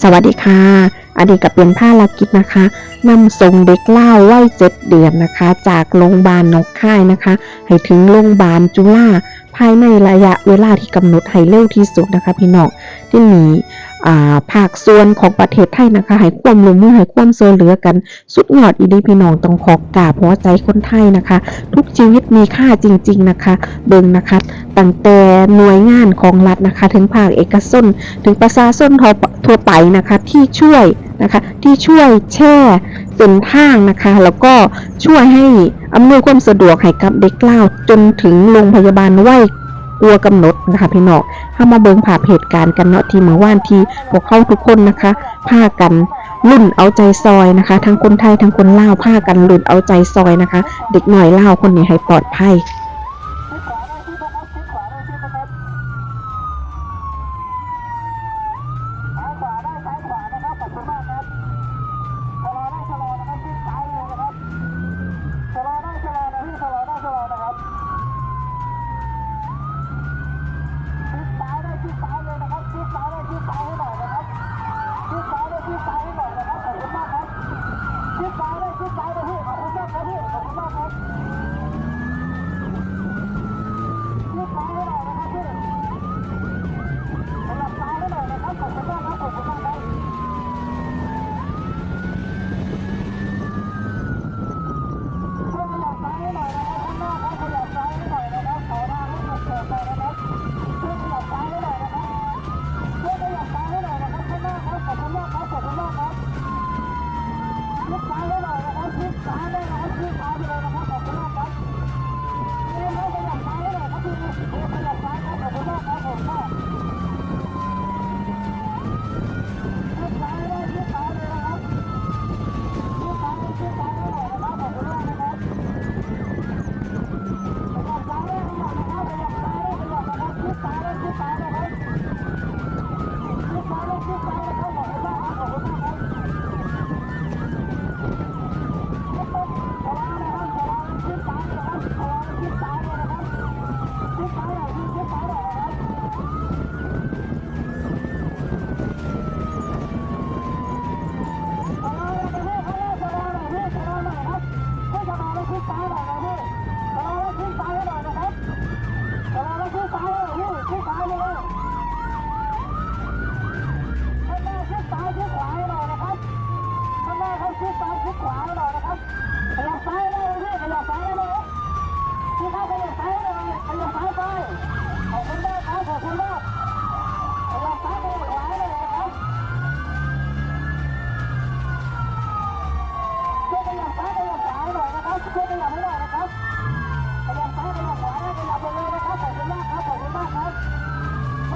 สวัสดีค่ะ อันนี้ก็เป็นผ้าลากิจนะคะนำส่งเด็กเล่าวัยเจ็ดเดือนนะคะ จากโรงพยาบาลนกค่ายนะคะ ให้ถึงโรงพยาบาลจุฬา ภายในระยะเวลาที่กำหนดให้เร็วที่สุดนะคะพี่น้องที่มีอ่าภาคส่วนของประเทศไทยนะคะ ให้ความร่วมมือให้ความช่วยเหลือกัน สุดยอดอีดีพี่น้องต้องขอกราบหัวใจคนไทยนะคะ ทุกชีวิตมีค่าจริง ๆนะคะ เบิ่งนะคะตั้งแต่หน่วยงานของรัฐนะคะ ถึงภาคเอกชนถึงประชาชนทั่วไปนะคะที่ช่วยนะคะ ที่ช่วยแช่ เส้นทางนะคะ แล้วก็ช่วยให้อำนวยความสะดวกให้กับเด็กเล่าจนถึงโรงพยาบาลไหวกลัวกำหนดนะคะพี่น้องเข้ามาเบิ่งภาเหตุการณ์กันเนาะที่เมื่อวานที่พวกเขาทุกคนนะคะพากันรุ่นเอาใจซอยนะคะ ทั้งคนไทยทั้งคนลาวพากันรุ่นเอาใจซอยนะคะ เด็กหน่อยลาวคนนี้ให้ปลอดภัย 好了，老师爬起爬了，老师爬起来了。 ซ้ายหน่อยนะพี่ชะลอแล้วขึ้นซ้ายหน่อยนะครับชะลอแล้วขึ้นซ้ายหน่อยพี่ขึ้นซ้ายเลย